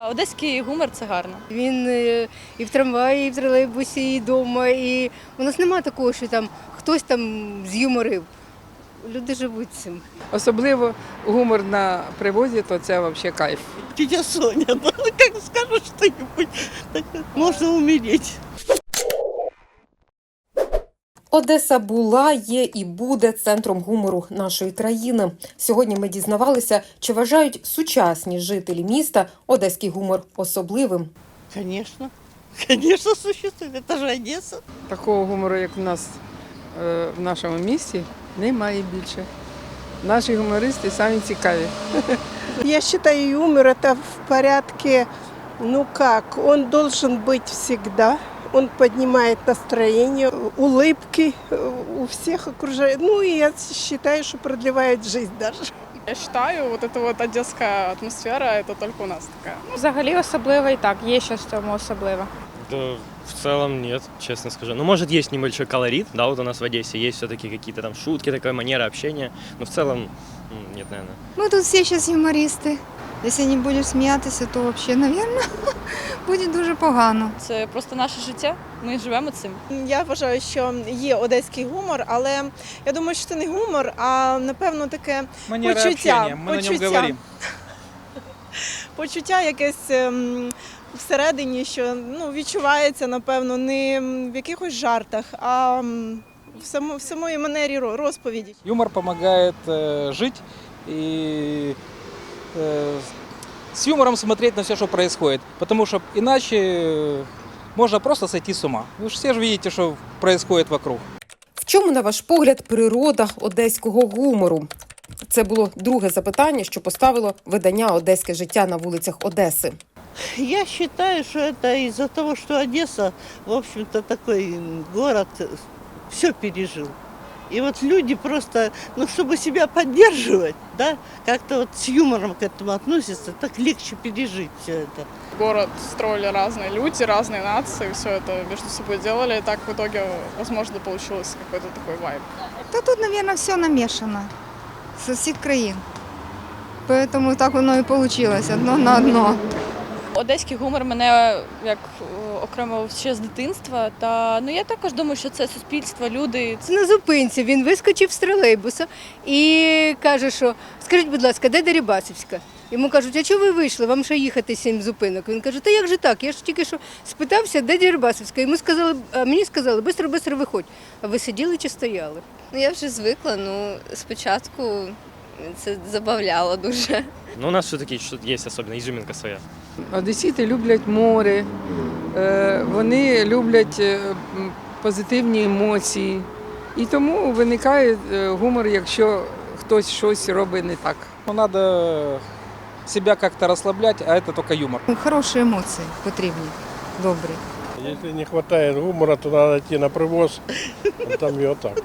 Одеський гумор це гарно. Він е, і в трамваї, і в тролейбусі, і вдома. І у нас немає такого, що там хтось там з'юморив. Люди живуть цим. Особливо гумор на привозі, то це взагалі кайф. Тетя Соня, ну скажешь что-нибудь, так можно умереть. Одеса була, є і буде центром гумору нашої країни. Сьогодні ми дізнавалися, чи вважають сучасні жителі міста одеський гумор особливим. Конечно, конечно существует, это же Одесса. Такого гумору, як в нас е, в нашому місті, немає більше. Наші гумористи самі цікаві. Я считаю, юмор это в порядке, ну как, он должен быть всегда. Он поднимает настроение, улыбки э, у всех окружающих. Ну и я считаю, что продлевает жизнь даже. Я считаю, вот эта вот одесская атмосфера, это только у нас такая. Взагалі особливо і так, є щось в цьому особливе. Да, в целом нет, честно скажу. Ну, может, есть небольшой колорит, да, вот у нас в Одессе есть все-таки какие-то там шутки, такая манера общения, но в целом м, нет, наверное. Ну, тут все сейчас юмористи. Якщо не будеш сміятися, то взагалі, мабуть, буде дуже погано. Це просто наше життя. Ми живемо цим. Я вважаю, що є одеський гумор, але я думаю, що це не гумор, а напевно таке Манера Почуття, общения, мы на нем почуття. говорим. почуття якесь ем, всередині, що ну, відчувається, напевно, не в якихось жартах, а м, в, само, в самої манері ро- розповіді. Юмор помогает э, жить и э, с юмором смотреть на все, что происходит. Потому что иначе э, можно просто сойти с ума. Вы же все же видите, что происходит вокруг. В чому, на ваш погляд, природа одеського гумору? Це було друге запитання, що поставило видання Одеське життя на вулицях Одеси. Я считаю, что это из-за того, что Одесса, в общем-то, такой м, город, все пережил. И вот люди просто, ну, чтобы себя поддерживать, да, как-то вот с юмором к этому относятся, так легче пережить все это. Город строили разные люди, разные нации, все это между собой делали, и так в итоге, возможно, получилось какой-то такой вайб. Та тут, мабуть, все намішано з усіх країн. Тому так воно і вийшло, одно на одно. Одеський гумор мене як е, окремо ще з дитинства. Та ну я також думаю, що це суспільство, люди. Це на зупинці. Він вискочив з тролейбуса і каже, що скажіть, будь ласка, де Дерибасівська? Йому кажуть, а чого ви вийшли? Вам ще їхати сім зупинок. Він каже, та як же так? Я ж тільки що спитався, де Дерибасівська. Йому сказали, а мені сказали, бистро, бистро виходь. А ви сиділи чи стояли? Ну я вже звикла. Ну спочатку це забавляло дуже. Но у нас все-таки что-то есть особенно, своя. Одесіти люблять море, е, вони люблять е, позитивні емоції. І тому виникає е, гумор, якщо хтось щось робить не так. Но надо себя как-то расслаблять, а это только юмор. Хороші емоції потрібні, добрі. Если не хватает гумора, то надо идти на привоз, а там вот так.